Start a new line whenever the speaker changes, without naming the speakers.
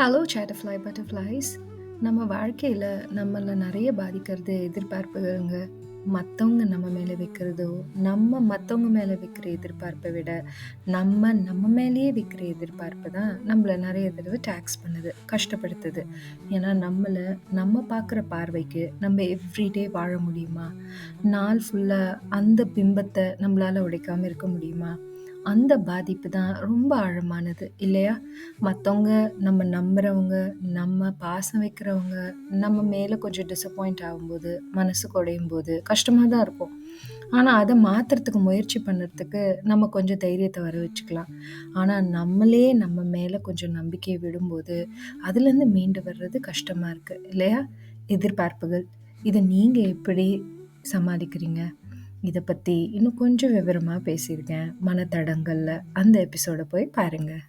Hello சேட்டர்ஃப்ளை butterflies நம்ம வாழ்க்கையில் நம்மளை நிறைய பாதிக்கிறது எதிர்பார்ப்புங்க மற்றவங்க நம்ம மேலே வைக்கிறதோ நம்ம மற்றவங்க மேலே வைக்கிற எதிர்பார்ப்பை விட நம்ம நம்ம மேலேயே வைக்கிற எதிர்பார்ப்பு தான் நம்மளை நிறைய தடவை டேக்ஸ் பண்ணுது கஷ்டப்படுத்துது. ஏன்னா நம்மளை நம்ம பார்க்குற பார்வைக்கு நம்ம எவ்ரிடே வாழ முடியுமா? நாள் ஃபுல்லாக அந்த பிம்பத்தை நம்மளால் உடைக்காமல் இருக்க முடியுமா? அந்த பாதிப்பு தான் ரொம்ப ஆழமானது இல்லையா? மற்றவங்க நம்ம நம்புறவங்க, நம்ம பாசம் வைக்கிறவங்க, நம்ம மேலே கொஞ்சம் டிசப்பாயிண்ட் ஆகும்போது, மனசு குடையும்போது கஷ்டமாக தான் இருக்கும். ஆனால் அதை மாற்றுறதுக்கு முயற்சி பண்ணுறதுக்கு நம்ம கொஞ்சம் தைரியத்தை வர வச்சுக்கலாம். ஆனால் நம்மளே நம்ம மேலே கொஞ்சம் நம்பிக்கையை விடும்போது, அதுலேருந்து மீண்டு வர்றது கஷ்டமாக இருக்குது இல்லையா? எதிர்பார்ப்புகள். இதை நீங்கள் எப்படி சமாளிக்கிறீங்க? இதை பற்றி இன்னும் கொஞ்சம் விவரமாக பேசியிருக்கேன். மனத்தடங்களில் அந்த எபிசோடை போய் பாருங்கள்